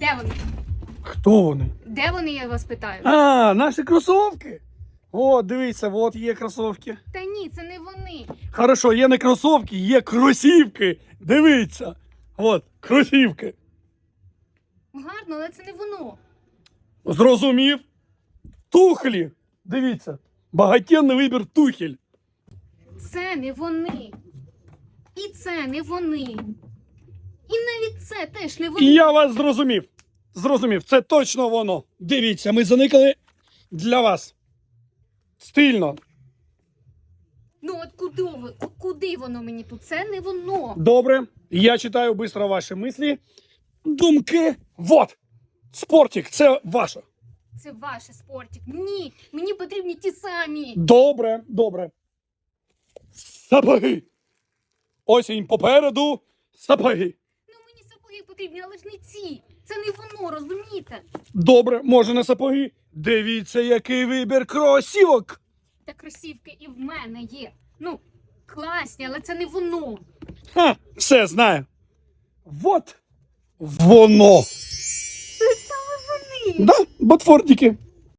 Де вони? Хто вони? Де вони, я вас питаю? А, наші кросовки. О, дивіться, от є кросовки. Та ні, це не вони. Хорошо, є не кросовки, є кросівки. Дивіться. От, кросівки. Гарно, але це не воно. Зрозумів? Тухлі. Дивіться. Багатенний вибір тухель. Це не вони. І це не вони. І навіть це теж не вони. Я вас зрозумів. Зрозумів, це точно воно. Дивіться, ми заникали для вас. Стильно. Ну от куди ви? Куди воно мені тут? Це не воно. Добре. Я читаю быстро ваші мислі. Думки. Вот. Спортик, це ваше. Це ваше спортик. Ні, мені потрібні ті самі. Добре, добре. Сапоги. Осінь попереду. Сапоги. Сапоги потрібні, але ж не ці. Це не воно, розумієте? Добре, може не сапоги. Дивіться, який вибір кросівок. Та кросівки і в мене є. Ну, класні, але це не воно. Ха, все знаю. Вот воно. Це саме вони. Да, ботфортики.